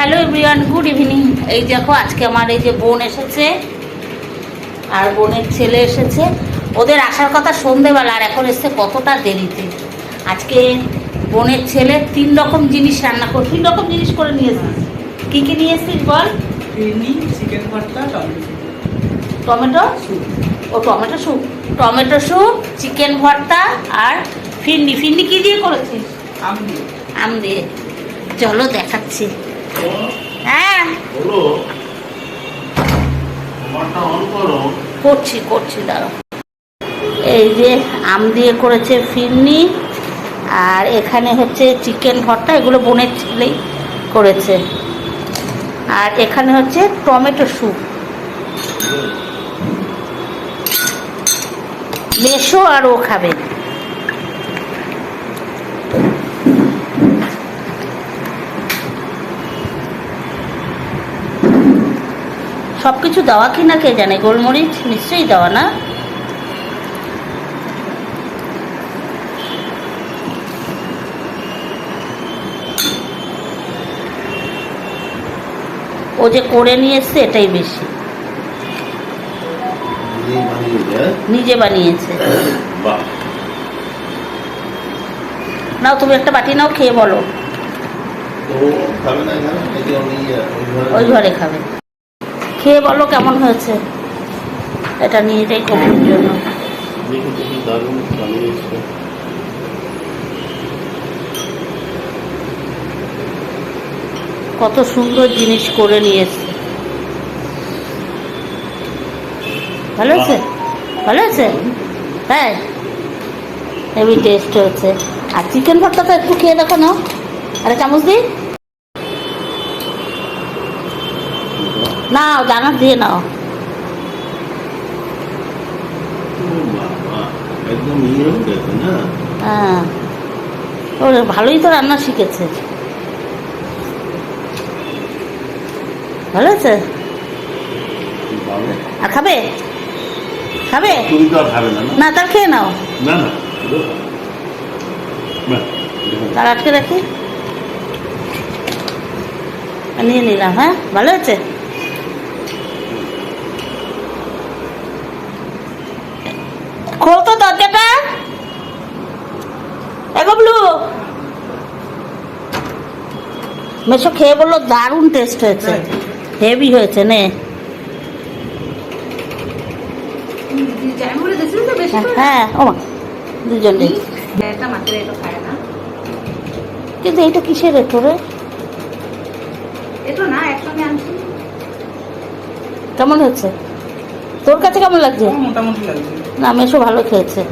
Hello everyone good evening এই দেখো আজকে আমার এই যে বোন এসেছে আর বোনের ছেলে এসেছে। ওদের আসার কথা সন্ধেবেলা আর এখন এসছে কতটা দেরিতে। আজকে বোনের ছেলে তিন রকম জিনিস রান্না করে তিন রকম জিনিস করে নিয়ে এসেছিস কী কী নিয়ে এসেছিস বল? চিকেন ভর্তা টমেটো। টমেটো? স্যুপ ও tomato soup tomato soup chicken ভর্তা আর ফিন্ডি ফিন্ডি কী দিয়ে করেছিস? আম দিয়ে। আম দিয়ে। চলো দেখাচ্ছি। হ্যাঁ। হলো তোমারটা অন করো। করছি করছি দাঁড়ো এই যে আম দিয়ে করেছে ফিরনি আর এখানে হচ্ছে চিকেন ভর্তা এগুলো বোনের ছেলেই করেছে। আর এখানে হচ্ছে টমেটো স্যুপ। মেশো আর ও খাবে। সব কিছু দেওয়া কি না কে জানে? গোলমরিচ নিশ্চয়ই দেওয়া না? ও যে করে নিয়ে এসছে এটাই বেশি। দেয় নিজে বানিয়েছে। নাও তুমি একটা বাটি নাও খেয়ে বলো। ওই ঘরে খাবে। খেয়ে বলো কেমন হয়েছে। এটা নিয়ে যাই কবির জন্য। কত সুন্দর জিনিস করে নিয়েছে। ভালো আছে ভালো আছে হ্যাঁ। হেভি টেস্ট হয়েছে। আর চিকেন ভর্তাটা একটু খেয়ে দেখো না। আরে চামচ দিই। নাও দানা দিয়ে নাও। হয়ে। ভালোই তো রান্না শিখেছে। ভালো আছে আর খাবে? খাবে? না, তার খেয়ে নাও। তার আটকে রাখি। নিয়ে নিলাম হ্যাঁ? ভালো আছে এগোবলু মেশো খেয়ে বলল দারুণ টেস্ট হয়েছে। হেভি হয়েছে নে? হ্যাঁ দুজনে না। কিন্তু এটা কিসের রে? এটা আনছি। কেমন হয়েছে? তোর কাছে কেমন লাগছে? লাগছে। না মেশো ভালো খেয়েছে।